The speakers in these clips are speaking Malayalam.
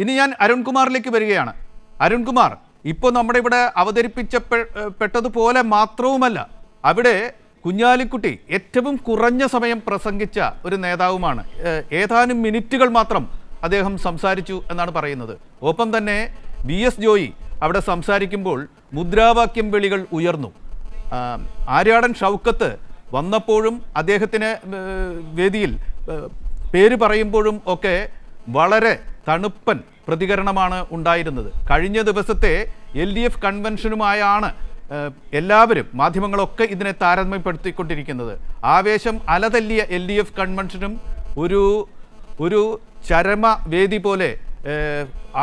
ഇനി ഞാൻ അരുൺകുമാറിലേക്ക് വരികയാണ്. അരുൺകുമാർ ഇപ്പോൾ നമ്മുടെ ഇവിടെ അവതരിപ്പിച്ച പെട്ടതുപോലെ മാത്രവുമല്ല അവിടെ കുഞ്ഞാലിക്കുട്ടി ഏറ്റവും കുറഞ്ഞ സമയം പ്രസംഗിച്ച ഒരു നേതാവുമാണ്. ഏതാനും മിനിറ്റുകൾ മാത്രം അദ്ദേഹം സംസാരിച്ചു എന്നാണ് പറയുന്നത്. ഒപ്പം തന്നെ വി എസ് ജോയി അവിടെ സംസാരിക്കുമ്പോൾ മുദ്രാവാക്യം വിളികൾ ഉയർന്നു. ആര്യാടൻ ഷൗക്കത്ത് വന്നപ്പോഴും അദ്ദേഹത്തിന് വേദിയിൽ പേര് പറയുമ്പോഴും ഒക്കെ വളരെ തണുപ്പൻ പ്രതികരണമാണ് ഉണ്ടായിരുന്നത്. കഴിഞ്ഞ ദിവസത്തെ എൽ ഡി എഫ് കൺവെൻഷനുമായാണ് എല്ലാവരും മാധ്യമങ്ങളൊക്കെ ഇതിനെ താരതമ്യപ്പെടുത്തിക്കൊണ്ടിരിക്കുന്നത്. ആവേശം അലതല്ലിയ എൽ ഡി എഫ് കൺവെൻഷനും ഒരു ഒരു ചരമ വേദി പോലെ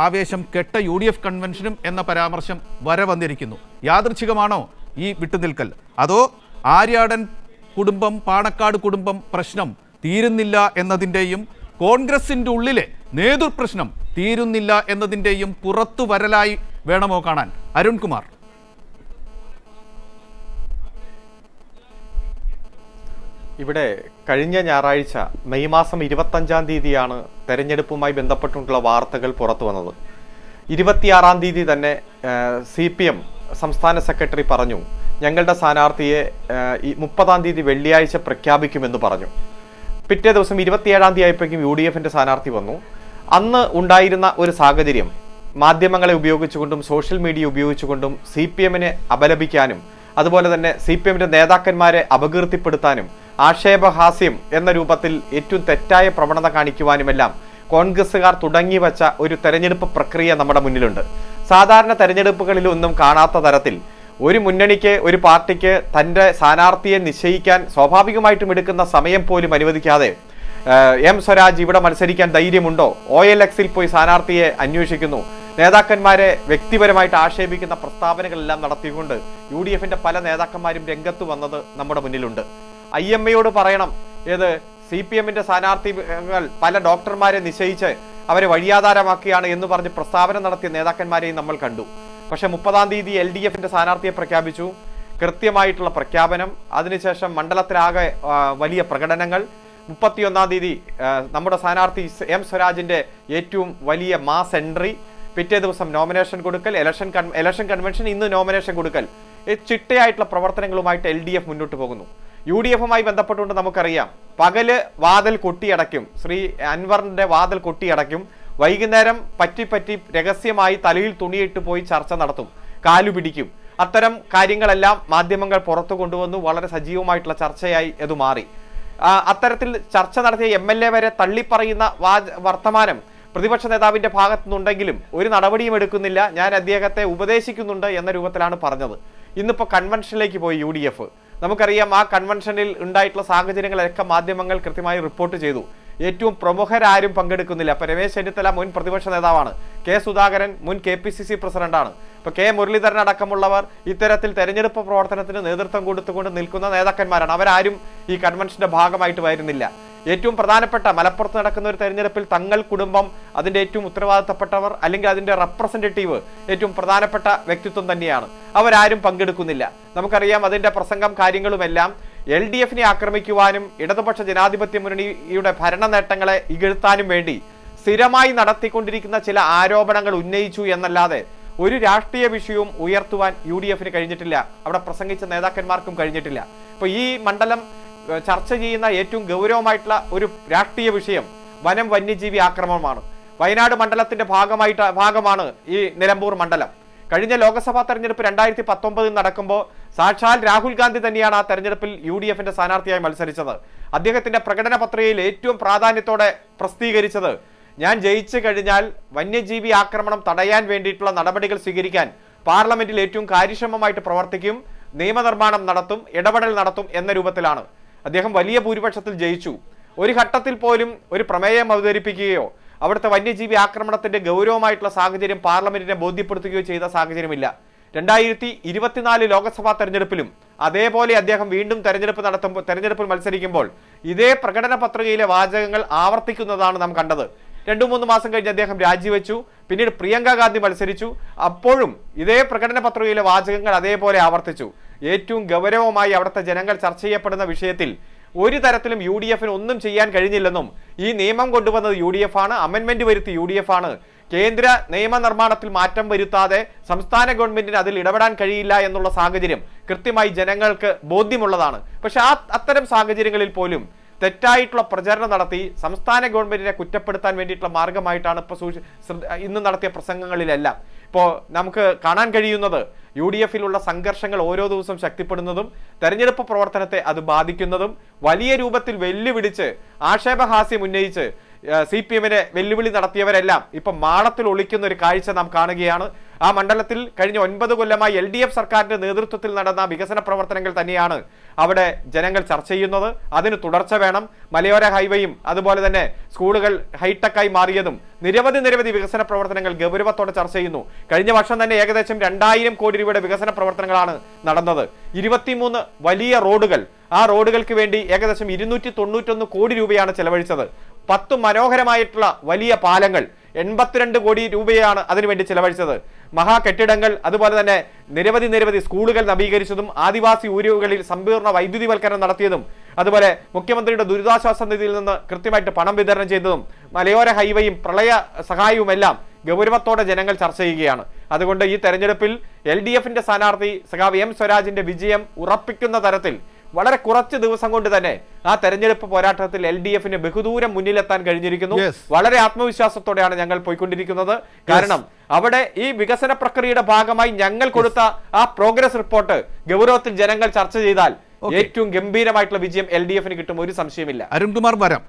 ആവേശം കെട്ട യു ഡി എഫ് കൺവെൻഷനും എന്ന പരാമർശം വരെ വന്നിരിക്കുന്നു. യാദൃച്ഛികമാണോ ഈ വിട്ടുനിൽക്കൽ? അതോ ആര്യാടൻ കുടുംബം പാണക്കാട് കുടുംബം പ്രശ്നം തീരുന്നില്ല എന്നതിന്റെയും കോൺഗ്രസിന്റെ ഉള്ളിലെ നേതൃപ്രശ്നം തീരുന്നില്ല എന്നതിന്റെയും പുറത്തു വരലായി വേണമോ കാണാൻ. അരുൺകുമാർ. ഇവിടെ കഴിഞ്ഞ ഞായറാഴ്ച മെയ് മാസം ഇരുപത്തഞ്ചാം തീയതിയാണ് തെരഞ്ഞെടുപ്പുമായി ബന്ധപ്പെട്ടുള്ള വാർത്തകൾ പുറത്തു വന്നത്. ഇരുപത്തിയാറാം തീയതി തന്നെ സി പി എം സംസ്ഥാന സെക്രട്ടറി പറഞ്ഞു ഞങ്ങളുടെ സ്ഥാനാർത്ഥിയെ മുപ്പതാം തീയതി വെള്ളിയാഴ്ച പ്രഖ്യാപിക്കുമെന്ന് പറഞ്ഞു. പിറ്റേ ദിവസം ഇരുപത്തിയേഴാം തീയതി ആയപ്പോഴേക്കും യു ഡി എഫിന്റെ സ്ഥാനാർത്ഥി വന്നു. അന്ന് ഉണ്ടായിരുന്ന ഒരു സാഹചര്യം മാധ്യമങ്ങളെ ഉപയോഗിച്ചുകൊണ്ടും സോഷ്യൽ മീഡിയ ഉപയോഗിച്ചുകൊണ്ടും സി പി എമ്മിനെ അപലപിക്കാനും അതുപോലെ തന്നെ സി പി എമ്മിന്റെ നേതാക്കന്മാരെ അപകീർത്തിപ്പെടുത്താനും ആക്ഷേപഹാസ്യം എന്ന രൂപത്തിൽ ഏറ്റവും തെറ്റായ പ്രവണത കാണിക്കുവാനുമെല്ലാം കോൺഗ്രസുകാർ തുടങ്ങി വച്ച ഒരു തെരഞ്ഞെടുപ്പ് പ്രക്രിയ നമ്മുടെ മുന്നിലുണ്ട്. സാധാരണ തെരഞ്ഞെടുപ്പുകളിലൊന്നും കാണാത്ത തരത്തിൽ ഒരു മുന്നണിക്ക് ഒരു പാർട്ടിക്ക് തന്റെ സ്ഥാനാർത്ഥിയെ നിശ്ചയിക്കാൻ സ്വാഭാവികമായിട്ടും എടുക്കുന്ന സമയം പോലും അനുവദിക്കാതെ എം സ്വരാജ് ഇവിടെ മത്സരിക്കാൻ ധൈര്യമുണ്ടോ? ഒ എൽ എക്സിൽ പോയി സ്ഥാനാർത്ഥിയെ അന്വേഷിക്കുന്നു. നേതാക്കന്മാരെ വ്യക്തിപരമായിട്ട് ആക്ഷേപിക്കുന്ന പ്രസ്താവനകളെല്ലാം നടത്തിക്കൊണ്ട് യു ഡി എഫിന്റെ പല നേതാക്കന്മാരും രംഗത്ത് വന്നത് നമ്മുടെ മുന്നിലുണ്ട്. ഐ എം എയോട് പറയണം ഏത് സി പി എമ്മിന്റെ സ്ഥാനാർത്ഥികൾ പല ഡോക്ടർമാരെ നിശ്ചയിച്ച് അവരെ വഴിയാധാരമാക്കിയാണ് എന്ന് പറഞ്ഞ് പ്രസ്താവന നടത്തിയ നേതാക്കന്മാരെയും നമ്മൾ കണ്ടു. പക്ഷെ മുപ്പതാം തീയതി എൽ ഡി എഫിന്റെ സ്ഥാനാർത്ഥിയെ പ്രഖ്യാപിച്ചു. കൃത്യമായിട്ടുള്ള പ്രഖ്യാപനം അതിനുശേഷം മണ്ഡലത്തിലാകെ വലിയ പ്രകടനങ്ങൾ മുപ്പത്തിയൊന്നാം തീയതി നമ്മുടെ സ്ഥാനാർത്ഥി എം സ്വരാജിന്റെ ഏറ്റവും വലിയ മാസ് എൻട്രി പിറ്റേ ദിവസം നോമിനേഷൻ കൊടുക്കൽ ഇലക്ഷൻ ഇലക്ഷൻ കൺവെൻഷൻ ഇന്ന് നോമിനേഷൻ കൊടുക്കൽ. ചിട്ടയായിട്ടുള്ള പ്രവർത്തനങ്ങളുമായിട്ട് എൽ ഡി എഫ് മുന്നോട്ട് പോകുന്നു. യു ഡി എഫുമായി ബന്ധപ്പെട്ടുകൊണ്ട് നമുക്കറിയാം പകൽ വാതിൽ കൊട്ടിയടയ്ക്കും ശ്രീ അൻവറിന്റെ വാതിൽ കൊട്ടിയടയ്ക്കും വൈകുന്നേരം പറ്റി പറ്റി രഹസ്യമായി തലയിൽ തുണിയിട്ട് പോയി ചർച്ച നടത്തും കാലു പിടിക്കും. അത്തരം കാര്യങ്ങളെല്ലാം മാധ്യമങ്ങൾ പുറത്തു കൊണ്ടുവന്നു വളരെ സജീവമായിട്ടുള്ള ചർച്ചയായി അത് മാറി. അത്തരത്തിൽ ചർച്ച നടത്തിയ എം എൽ എ വരെ തള്ളിപ്പറയുന്ന വർത്തമാനം പ്രതിപക്ഷ നേതാവിന്റെ ഭാഗത്തു നിന്നുണ്ടെങ്കിലും ഒരു നടപടിയും എടുക്കുന്നില്ല. ഞാൻ അദ്ദേഹത്തെ ഉപദേശിക്കുന്നുണ്ട് എന്ന രൂപത്തിലാണ് പറഞ്ഞത്. ഇന്നിപ്പോ കൺവെൻഷനിലേക്ക് പോയി യു നമുക്കറിയാം ആ കൺവെൻഷനിൽ ഉണ്ടായിട്ടുള്ള സാഹചര്യങ്ങളൊക്കെ മാധ്യമങ്ങൾ കൃത്യമായി റിപ്പോർട്ട് ചെയ്തു. ഏറ്റവും പ്രമുഖരാരും പങ്കെടുക്കുന്നില്ല. അപ്പൊ രമേശ് ചെന്നിത്തല മുൻ പ്രതിപക്ഷ നേതാവാണ്. കെ സുധാകരൻ മുൻ കെ പി സി സി പ്രസിഡന്റാണ്. ഇപ്പൊ കെ മുരളീധരൻ അടക്കമുള്ളവർ ഇത്തരത്തിൽ തെരഞ്ഞെടുപ്പ് പ്രവർത്തനത്തിന് നേതൃത്വം കൊടുത്തുകൊണ്ട് നിൽക്കുന്ന നേതാക്കന്മാരാണ്. അവരാരും ഈ കൺവെൻഷന്റെ ഭാഗമായിട്ട് വരുന്നില്ല. ഏറ്റവും പ്രധാനപ്പെട്ട മലപ്പുറത്ത് നടക്കുന്ന ഒരു തെരഞ്ഞെടുപ്പിൽ തങ്ങൾ കുടുംബം അതിന്റെ ഏറ്റവും ഉത്തരവാദിത്തപ്പെട്ടവർ അല്ലെങ്കിൽ അതിന്റെ റെപ്രസെന്റേറ്റീവ് ഏറ്റവും പ്രധാനപ്പെട്ട വ്യക്തിത്വം തന്നെയാണ്. അവരാരും പങ്കെടുക്കുന്നില്ല. നമുക്കറിയാം അതിന്റെ പ്രസംഗം കാര്യങ്ങളുമെല്ലാം എൽ ഡി എഫിനെ ആക്രമിക്കുവാനും ഇടതുപക്ഷ ജനാധിപത്യ മുന്നണിയുടെ ഭരണ നേട്ടങ്ങളെ ഇകഴ്ത്താനും വേണ്ടി സ്ഥിരമായി നടത്തിക്കൊണ്ടിരിക്കുന്ന ചില ആരോപണങ്ങൾ ഉന്നയിച്ചു എന്നല്ലാതെ ഒരു രാഷ്ട്രീയ വിഷയവും ഉയർത്തുവാൻ യു ഡി എഫിന് കഴിഞ്ഞിട്ടില്ല. അവിടെ പ്രസംഗിച്ച നേതാക്കന്മാർക്കും കഴിഞ്ഞിട്ടില്ല. അപ്പൊ ഈ മണ്ഡലം ചർച്ച ചെയ്യുന്ന ഏറ്റവും ഗൗരവമായിട്ടുള്ള ഒരു രാഷ്ട്രീയ വിഷയം വനം വന്യജീവി ആക്രമണമാണ്. വയനാട് മണ്ഡലത്തിന്റെ ഭാഗമായിട്ട് ഭാഗമാണ് ഈ നിലമ്പൂർ മണ്ഡലം. കഴിഞ്ഞ ലോക്സഭാ തെരഞ്ഞെടുപ്പ് രണ്ടായിരത്തി പത്തൊമ്പതിൽ നടക്കുമ്പോൾ സാക്ഷാൽ രാഹുൽ ഗാന്ധി തന്നെയാണ് ആ തെരഞ്ഞെടുപ്പിൽ യു ഡി എഫിന്റെ സ്ഥാനാർത്ഥിയായി മത്സരിച്ചത്. അദ്ദേഹത്തിന്റെ പ്രകടന പത്രികയിൽ ഏറ്റവും പ്രാധാന്യത്തോടെ പ്രസിദ്ധീകരിച്ചത് ഞാൻ ജയിച്ചു കഴിഞ്ഞാൽ വന്യജീവി ആക്രമണം തടയാൻ വേണ്ടിയിട്ടുള്ള നടപടികൾ സ്വീകരിക്കാൻ പാർലമെന്റിൽ ഏറ്റവും കാര്യക്ഷമമായിട്ട് പ്രവർത്തിക്കും നിയമനിർമ്മാണം നടത്തും ഇടപെടൽ നടത്തും എന്ന രൂപത്തിലാണ്. അദ്ദേഹം വലിയ ഭൂരിപക്ഷത്തിൽ ജയിച്ചു. ഒരു ഘട്ടത്തിൽ പോലും ഒരു പ്രമേയം അവതരിപ്പിക്കുകയോ അവിടുത്തെ വന്യജീവി ആക്രമണത്തിന്റെ ഗൗരവമായിട്ടുള്ള സാഹചര്യം പാർലമെന്റിനെ ബോധ്യപ്പെടുത്തുകയോ ചെയ്ത സാഹചര്യമില്ല. രണ്ടായിരത്തി ഇരുപത്തിനാല് ലോക്സഭാ തെരഞ്ഞെടുപ്പിലും അതേപോലെ അദ്ദേഹം വീണ്ടും തെരഞ്ഞെടുപ്പ് നടത്തുമ്പോൾ തെരഞ്ഞെടുപ്പിൽ മത്സരിക്കുമ്പോൾ ഇതേ പ്രകടന പത്രികയിലെ വാചകങ്ങൾ ആവർത്തിക്കുന്നതാണ് നാം കണ്ടത്. രണ്ടു മൂന്ന് മാസം കഴിഞ്ഞ് അദ്ദേഹം രാജിവെച്ചു. പിന്നീട് പ്രിയങ്ക ഗാന്ധി മത്സരിച്ചു. അപ്പോഴും ഇതേ പ്രകടന പത്രികയിലെ വാചകങ്ങൾ അതേപോലെ ആവർത്തിച്ചു. ഏറ്റവും ഗൗരവമായി അവിടുത്തെ ജനങ്ങൾ ചർച്ച ചെയ്യപ്പെടുന്ന വിഷയത്തിൽ ഒരു തരത്തിലും യു ഡി എഫിന് ഒന്നും ചെയ്യാൻ കഴിഞ്ഞില്ലെന്നും ഈ നിയമം കൊണ്ടുവന്നത് യു ഡി എഫ് ആണ് അമെന്മെന്റ് വരുത്തി യു ഡി എഫ് ആണ്. കേന്ദ്ര നിയമനിർമ്മാണത്തിൽ മാറ്റം വരുത്താതെ സംസ്ഥാന ഗവൺമെന്റിന് അതിൽ ഇടപെടാൻ കഴിയില്ല എന്നുള്ള സാഹചര്യം കൃത്യമായി ജനങ്ങൾക്ക് ബോധ്യമുള്ളതാണ്. പക്ഷെ ആ അത്തരം സാഹചര്യങ്ങളിൽ പോലും തെറ്റായിട്ടുള്ള പ്രചരണം നടത്തി സംസ്ഥാന ഗവൺമെന്റിനെ കുറ്റപ്പെടുത്താൻ വേണ്ടിയിട്ടുള്ള മാർഗമായിട്ടാണ് ഇപ്പോൾ ഇന്ന് നടത്തിയ പ്രസംഗങ്ങളിലെല്ലാം. ഇപ്പോൾ നമുക്ക് കാണാൻ കഴിയുന്നത് യു ഡി എഫിലുള്ള സംഘർഷങ്ങൾ ഓരോ ദിവസം ശക്തിപ്പെടുന്നതും തെരഞ്ഞെടുപ്പ് പ്രവർത്തനത്തെ അത് ബാധിക്കുന്നതും വലിയ രൂപത്തിൽ വെല്ലുവിളിച്ച് ആക്ഷേപഹാസ്യം ഉന്നയിച്ച് സി പി എമ്മിനെ വെല്ലുവിളി നടത്തിയവരെല്ലാം ഇപ്പൊ മാളത്തിൽ ഒളിക്കുന്ന ഒരു കാഴ്ച നാം കാണുകയാണ്. ആ മണ്ഡലത്തിൽ കഴിഞ്ഞ ഒൻപത് കൊല്ലമായി എൽ ഡി എഫ് സർക്കാരിന്റെ നേതൃത്വത്തിൽ നടന്ന വികസന പ്രവർത്തനങ്ങൾ തന്നെയാണ് അവിടെ ജനങ്ങൾ ചർച്ച ചെയ്യുന്നത്. അതിന് തുടർച്ച വേണം. മലയോര ഹൈവേയും അതുപോലെ തന്നെ സ്കൂളുകൾ ഹൈടെക്കായി മാറിയതും നിരവധി നിരവധി വികസന പ്രവർത്തനങ്ങൾ ഗൗരവത്തോടെ ചർച്ച ചെയ്യുന്നു. കഴിഞ്ഞ വർഷം തന്നെ ഏകദേശം രണ്ടായിരം കോടി രൂപയുടെ വികസന പ്രവർത്തനങ്ങളാണ് നടന്നത്. ഇരുപത്തിമൂന്ന് വലിയ റോഡുകൾ. ആ റോഡുകൾക്ക് വേണ്ടി ഏകദേശം ഇരുന്നൂറ്റി തൊണ്ണൂറ്റൊന്ന് കോടി രൂപയാണ് ചെലവഴിച്ചത്. പത്ത് മനോഹരമായിട്ടുള്ള വലിയ പാലങ്ങൾ. എൺപത്തിരണ്ട് കോടി രൂപയാണ് അതിനുവേണ്ടി ചെലവഴിച്ചത്. മഹാ കെട്ടിടങ്ങൾ അതുപോലെ തന്നെ നിരവധി നിരവധി സ്കൂളുകൾ നവീകരിച്ചതും ആദിവാസി ഊരുകളിൽ സമ്പൂർണ വൈദ്യുതിവൽക്കരണം നടത്തിയതും അതുപോലെ മുഖ്യമന്ത്രിയുടെ ദുരിതാശ്വാസ നിധിയിൽ നിന്ന് കൃത്യമായിട്ട് പണം വിതരണം ചെയ്തതും മലയോര ഹൈവേയും പ്രളയ സഹായവുമെല്ലാം ഗൗരവത്തോടെ ജനങ്ങൾ ചർച്ച ചെയ്യുകയാണ്. അതുകൊണ്ട് ഈ തെരഞ്ഞെടുപ്പിൽ എൽ ഡി എഫിന്റെ സ്ഥാനാർത്ഥി സഖാവ് എം സ്വരാജിന്റെ വിജയം ഉറപ്പിക്കുന്ന തരത്തിൽ വളരെ കുറച്ച് ദിവസം കൊണ്ട് തന്നെ ആ തെരഞ്ഞെടുപ്പ് പോരാട്ടത്തിൽ എൽ ഡി എഫിന് ബഹുദൂരം മുന്നിലെത്താൻ കഴിഞ്ഞിരിക്കുന്നു. വളരെ ആത്മവിശ്വാസത്തോടെയാണ് ഞങ്ങൾ പോയിക്കൊണ്ടിരിക്കുന്നത്. കാരണം അവിടെ ഈ വികസന പ്രക്രിയയുടെ ഭാഗമായി ഞങ്ങൾ കൊടുത്ത ആ പ്രോഗ്രസ് റിപ്പോർട്ട് ഗൗരവത്തിൽ ജനങ്ങൾ ചർച്ച ചെയ്താൽ ഏറ്റവും ഗംഭീരമായിട്ടുള്ള വിജയം എൽ ഡി എഫിന് കിട്ടും. ഒരു സംശയമില്ല അരുൺകുമാർ വരാം.